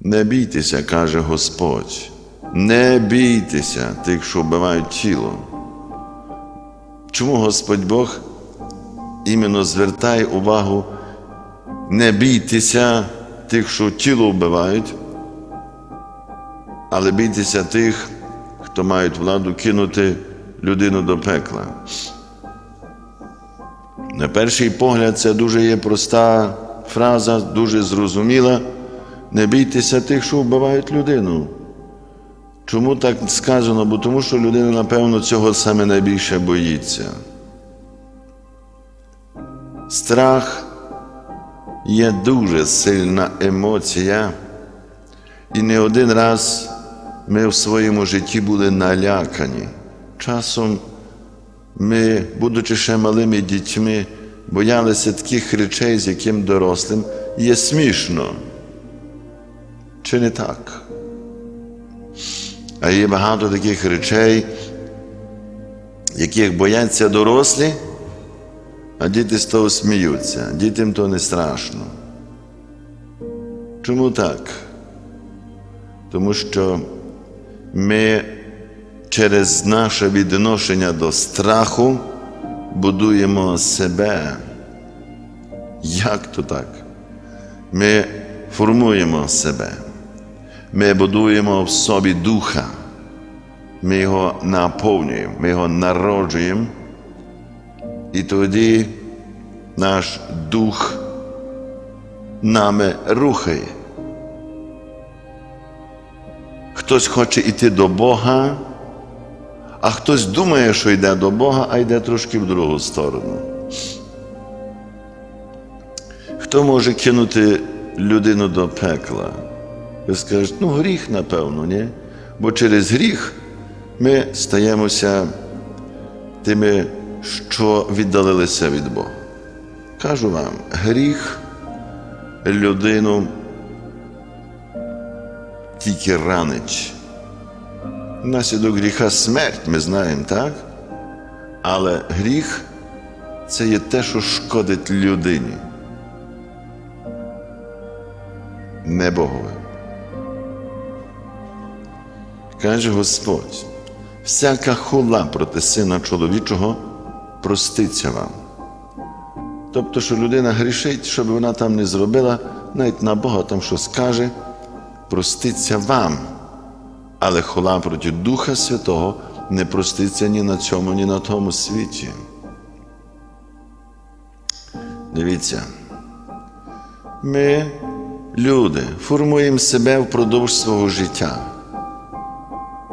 Не бійтеся, каже Господь, не бійтеся тих, що вбивають тіло. Чому Господь Бог іменно звертає увагу, не бійтеся тих, що тіло вбивають, але бійтеся тих, хто мають владу кинути людину до пекла. На перший погляд, це дуже є проста фраза, дуже зрозуміла. Не бійтеся тих, що вбивають людину. Чому так сказано? Бо тому що людина, напевно, цього саме найбільше боїться. Страх є дуже сильна емоція, і не один раз ми в своєму житті були налякані. Часом ми, будучи ще малими дітьми, боялися таких речей, з яким дорослим є смішно. Чи не так? А є багато таких речей, яких бояться дорослі, а діти з того сміються. Дітям то не страшно. Чому так? Тому що ми через наше відношення до страху будуємо себе. Як то так? Ми формуємо себе. Ми будуємо в собі духа, ми його наповнюємо, ми його народжуємо, і тоді наш дух нами рухає. Хтось хоче йти до Бога, а хтось думає, що йде до Бога, а йде трошки в другу сторону. Хто може кинути людину до пекла? Ви скажете, ну гріх, напевно, ні? Бо через гріх ми стаємося тими, що віддалилися від Бога. Кажу вам, гріх людину тільки ранить. Наслідок гріха смерть, ми знаємо, так? Але гріх це є те, що шкодить людині. Не Богові. Каже Господь, всяка хула проти сина чоловічого проститься вам. Тобто, що людина грішить, щоб вона там не зробила, навіть на Бога там що скаже, проститься вам. Але хула проти Духа Святого не проститься ні на цьому, ні на тому світі. Дивіться, ми, люди, формуємо себе впродовж свого життя.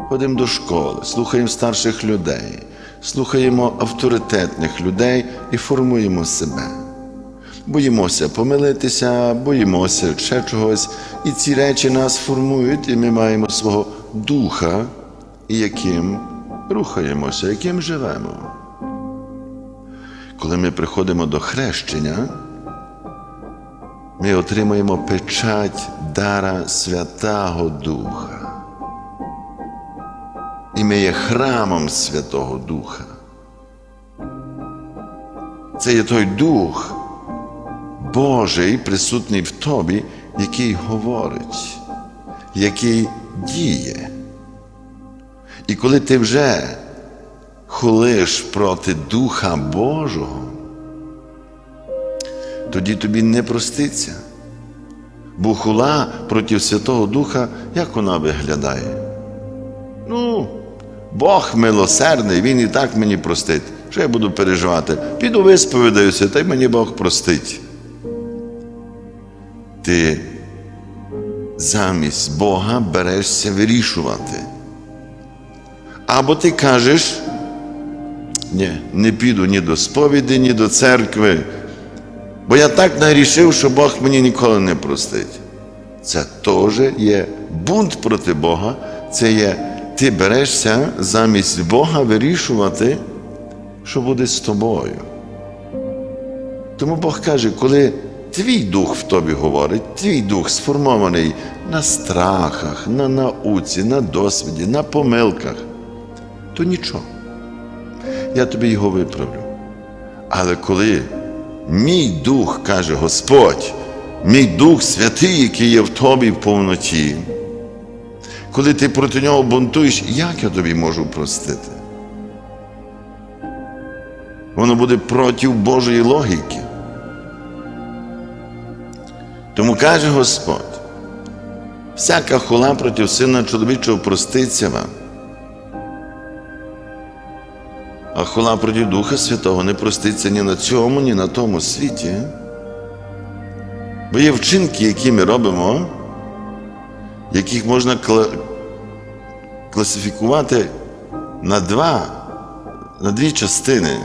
Ходимо до школи, слухаємо старших людей, слухаємо авторитетних людей і формуємо себе. Боїмося помилитися, боїмося ще чогось. І ці речі нас формують, і ми маємо свого духа, яким рухаємося, яким живемо. Коли ми приходимо до хрещення, ми отримуємо печать дара Святого Духа. І ми є храмом Святого Духа. Це є той Дух Божий, присутній в тобі, який говорить, який діє. І коли ти вже хулиш проти Духа Божого, тоді тобі не проститься. Бо хула проти Святого Духа, як вона виглядає? Ну, Бог милосердний, Він і так мені простить. Що я буду переживати? Піду висповідаюся, та й мені Бог простить. Ти замість Бога берешся вирішувати. Або ти кажеш, ні, не піду ні до сповіді, ні до церкви, бо я так нарішив, що Бог мені ніколи не простить. Це теж є бунт проти Бога, це є ти берешся замість Бога вирішувати, що буде з тобою. Тому Бог каже, коли твій дух в тобі говорить, твій дух сформований на страхах, на науці, на досвіді, на помилках, то нічого. Я тобі його виправлю. Але коли мій дух каже Господь, мій Дух Святий, який є в тобі в повноті, коли ти проти нього бунтуєш, як я тобі можу простити? Воно буде проти Божої логіки. Тому каже Господь, всяка хула проти сина чоловічого проститься вам. А хула проти Духа Святого не проститься ні на цьому, ні на тому світі. Бо є вчинки, які ми робимо, яких можна кла- класифікувати на два, на дві частини.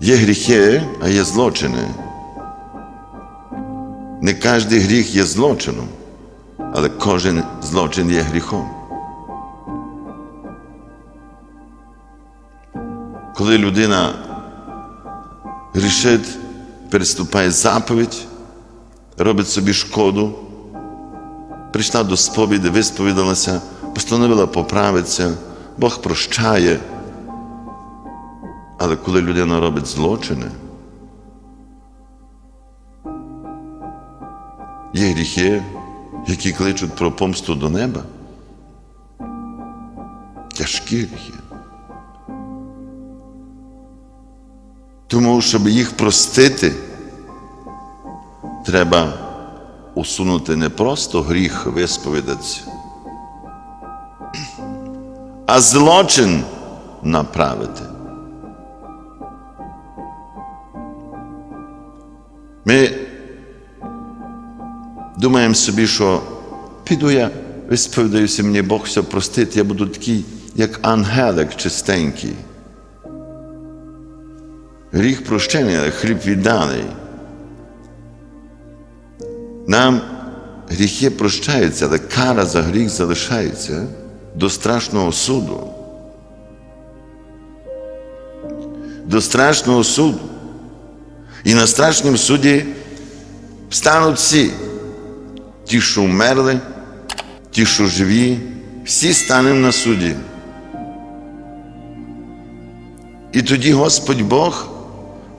Є гріхи, а є злочини. Не кожен гріх є злочином, але кожен злочин є гріхом. Коли людина грішить, переступає заповідь, робить собі шкоду, прийшла до сповіді, висповідалася, постановила поправитися, Бог прощає. Але коли людина робить злочини, є гріхи, які кличуть про помсту до неба. Тяжкі гріхи. Тому, щоб їх простити, треба усунути не просто гріх висповідатися, а злочин направити. Ми думаємо собі, що піду я, висповідаюся, мені Бог все простить, я буду такий, як ангелик чистенький. Гріх прощений, але хліб відданий. Нам гріхи прощаються, але кара за гріх залишається до страшного суду. До страшного суду. І на страшному суді стануть всі, ті, що вмерли, ті, що живі, всі станемо на суді. І тоді Господь Бог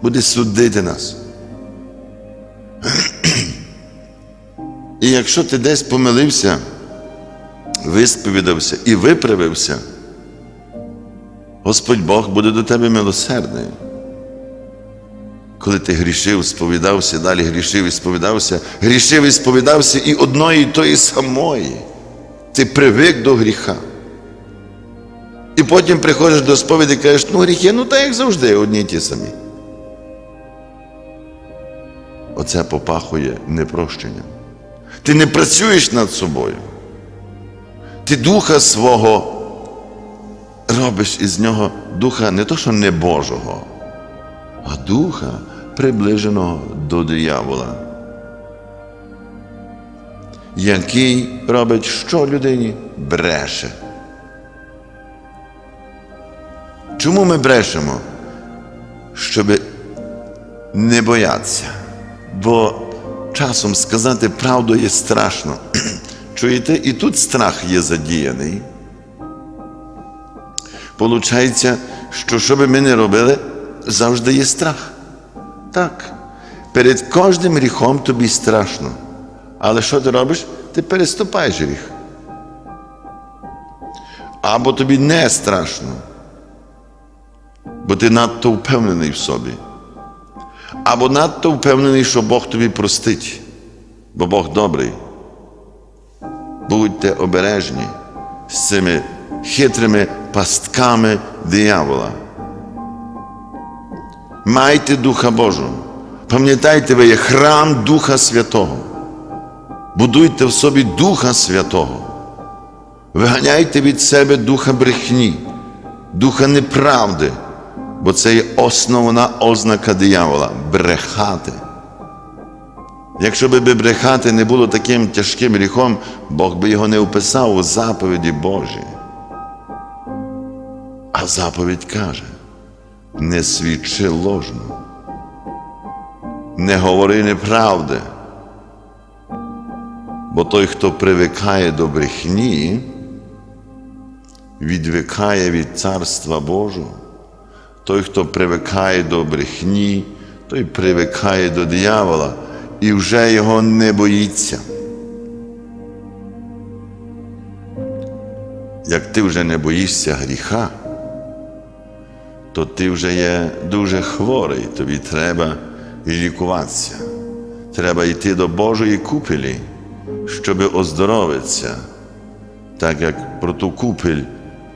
буде судити нас. І якщо ти десь помилився, висповідався і виправився, Господь Бог буде до тебе милосердний. Коли ти грішив, сповідався, далі грішив і сповідався, грішив і сповідався і одної, і тої самої. Ти привик до гріха. І потім приходиш до сповіді і кажеш, ну гріхи, ну так як завжди, одні й ті самі. Оце попахує непрощенням. Ти не працюєш над собою. Ти духа свого робиш із нього духа не то, що не Божого, а духа приближеного до диявола, який робить що людині? Бреше. Чому ми брешемо? Щоб не боятися. Бо часом сказати правду є страшно. Чуєте, і тут страх є задіяний. Получається, що що би ми не робили, завжди є страх. Так. Перед кожним гріхом тобі страшно. Але що ти робиш? Ти переступаєш гріх. Або тобі не страшно, бо ти надто впевнений в собі. Або надто впевнений, що Бог тобі простить, бо Бог добрий. Будьте обережні з цими хитрими пастками диявола. Майте Духа Божого. Пам'ятайте, ви є храм Духа Святого. Будуйте в собі Духа Святого. Виганяйте від себе духа брехні, духа неправди, бо це є основна ознака диявола брехати. Якщо би брехати не було таким тяжким гріхом, Бог би його не вписав у заповіді Божі. А заповідь каже: не свідчи ложно, не говори неправди. Бо той, хто привикає до брехні, відвикає від Царства Божого. Той, хто привикає до брехні, той привикає до диявола і вже його не боїться. Як ти вже не боїшся гріха, то ти вже є дуже хворий, тобі треба лікуватися. Треба йти до Божої купелі, щоб оздоровитися. Так як про ту купель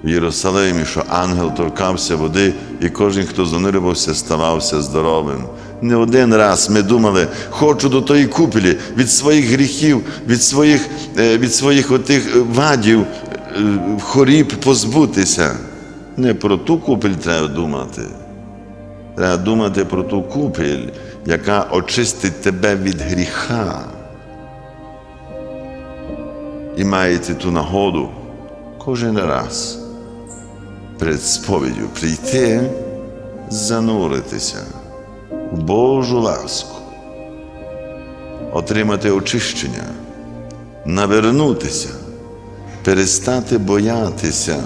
в Єрусалимі, що ангел торкався води, і кожен, хто занурювався, ставався здоровим. Не один раз ми думали, хочу до тої купелі від своїх гріхів, від своїх, е, від своїх отих вадів, е, хоріб позбутися. Не про ту купель треба думати. Треба думати про ту купель, яка очистить тебе від гріха. І маєте ту нагоду кожен раз перед сповіддю прийти, зануритися в Божу ласку, отримати очищення, навернутися, перестати боятися,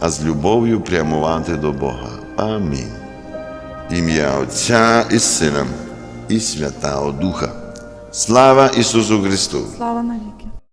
а з любов'ю прямувати до Бога. Амінь. Ім'я Отця і Сина і Святого Духа. Слава Ісусу Христу! Слава навіки.